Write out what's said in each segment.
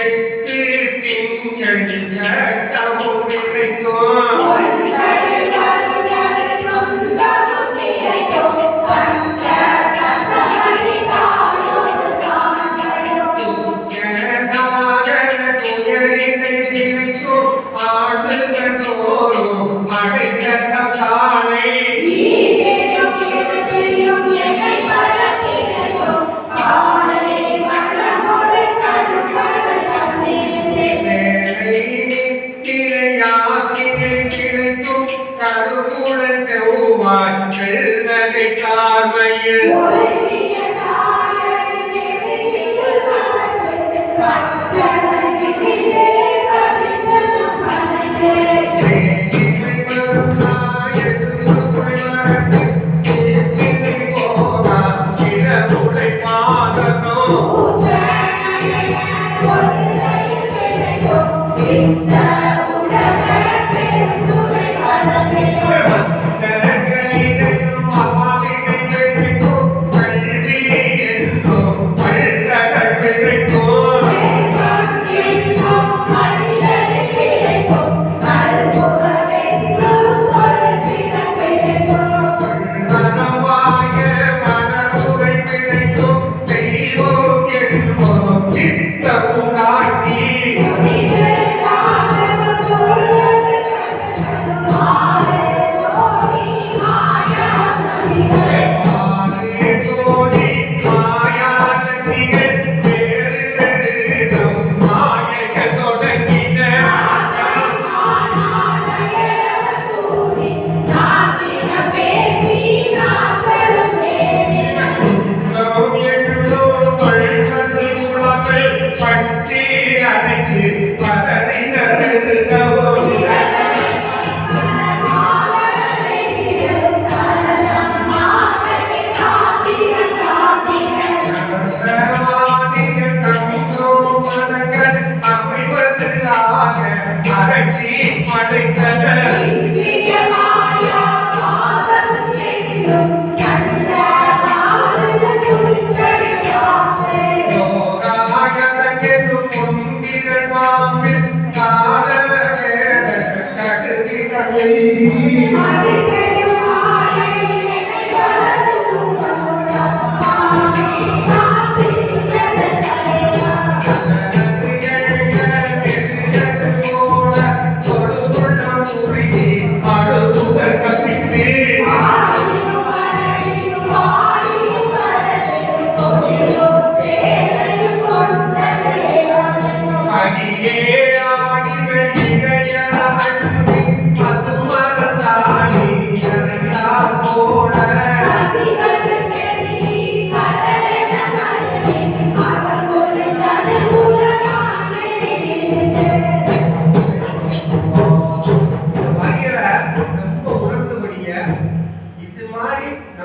எட்டு திங்களில் கட்டமும் பிழைத்தோ Thank you.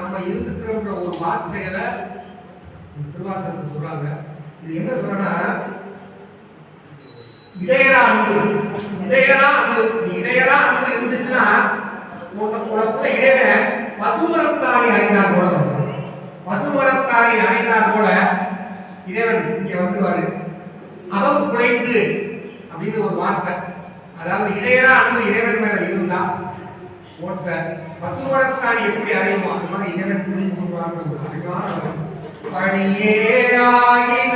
நம்ம இருந்துக்கிறோம்ன்ற ஒரு வார்த்தையில திருவாசனத்தை சொல்றாங்க. இது என்ன சொல்றனா இடையரா அன்பு. இடையரா அன்பு. நீ இடையரா அன்பு இருந்துச்சுன்னா உனக்கு உனக்குள்ள இடையில பசுமரத்தாரி அடைந்தார் போல இருக்கும். பசுமரத்தாரி அடைந்தார் போல இறைவன் இங்கே வந்துருவாரு. அவன் குலைந்து அப்படின்னு ஒரு வார்த்தை. அதாவது இடையரா அன்பு இறைவன் மேல இருந்தா ஓட்ட பசுமரத்தாடி எப்படி அறியுமா அது மாதிரி இறைவன் துணி கொடுப்பாங்க அதுதான் பணியே அவர். படியே ஆகின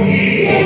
Yeah.